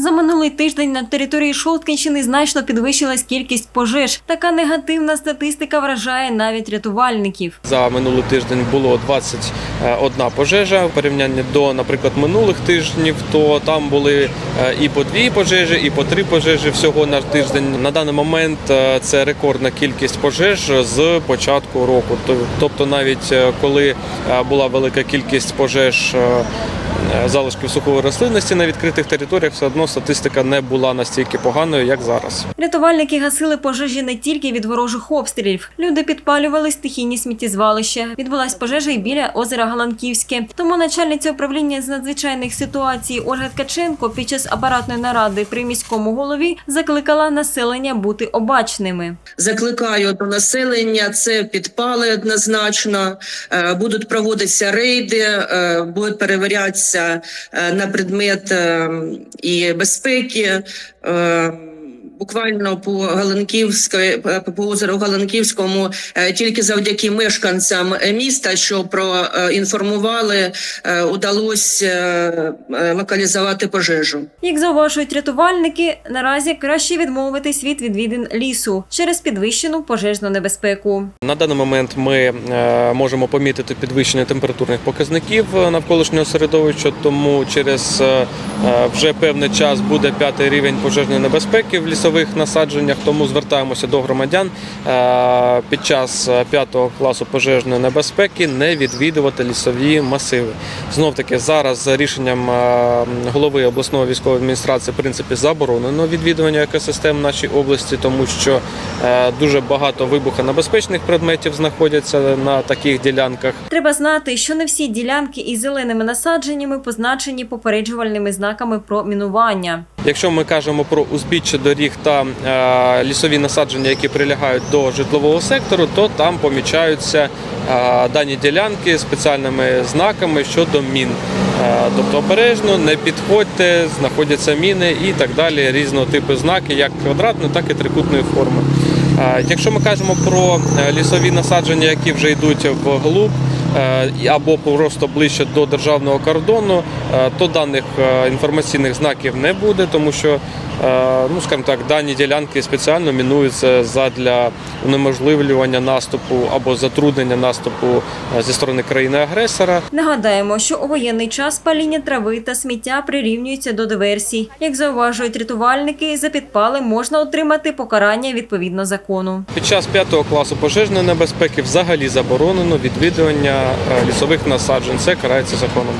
За минулий тиждень на території Шосткинщини значно підвищилась кількість пожеж. Така негативна статистика вражає навіть рятувальників. За минулий тиждень було 21 пожежа. В порівнянні до, наприклад, минулих тижнів, то там були е, і по дві пожежі, і по три пожежі всього на тиждень. На даний момент е, це рекордна кількість пожеж з початку року. Тобто, навіть е, коли е, була велика кількість пожеж. Е, Залишків сухової рослинності на відкритих територіях все одно статистика не була настільки поганою, як зараз. Рятувальники гасили пожежі не тільки від ворожих обстрілів. Люди підпалювали стихійні сміттєзвалища. Відбулась пожежа і біля озера Галанківське. Тому начальниця управління з надзвичайних ситуацій Ольга Ткаченко під час апаратної наради при міському голові закликала населення бути обачними. Закликаю до населення. Це підпали однозначно. Е, Будуть проводитися рейди, е, будуть перевірятися е, на предмет е, і безпеки. Буквально по Галанківської по озеру Галанківському е, тільки завдяки мешканцям міста, що проінформували, е, удалося е, локалізувати пожежу. Як зауважують рятувальники, наразі краще відмовитись від відвідин лісу через підвищену пожежну небезпеку. На даний момент ми можемо помітити підвищення температурних показників навколишнього середовища, тому через вже певний час буде п'ятий рівень пожежної небезпеки в лісових насадженнях. Тому звертаємося до громадян е, під час е, п'ятого класу пожежної небезпеки не відвідувати лісові масиви. Знов таки зараз за рішенням е, голови обласної військової адміністрації в принципі заборонено відвідування екосистем в нашій області, тому що дуже багато вибухонебезпечних предметів знаходяться на таких ділянках. Треба знати, що не всі ділянки із зеленими насадженнями позначені попереджувальними знаками про мінування. Якщо ми кажемо про узбіччя доріг та е, лісові насадження, які прилягають до житлового сектору, то там помічаються е, дані ділянки спеціальними знаками щодо мін. Е, тобто обережно, не підходьте, знаходяться міни і так далі. Різного типу знаки, як квадратної, так і трикутної форми. Якщо ми кажемо про лісові насадження, які вже йдуть вглуб, або просто ближче до державного кордону, то даних е, інформаційних знаків не буде, тому що, е, ну скажімо так, дані ділянки спеціально мінуються задля унеможливлювання наступу або затруднення наступу е, зі сторони країни-агресора. Нагадаємо, що у воєнний час паління трави та сміття прирівнюються до диверсій. Як зауважують рятувальники, за підпали можна отримати покарання відповідно закону. Під час п'ятого класу пожежної небезпеки взагалі заборонено відвідування е, лісових насаджень. Це карається законом.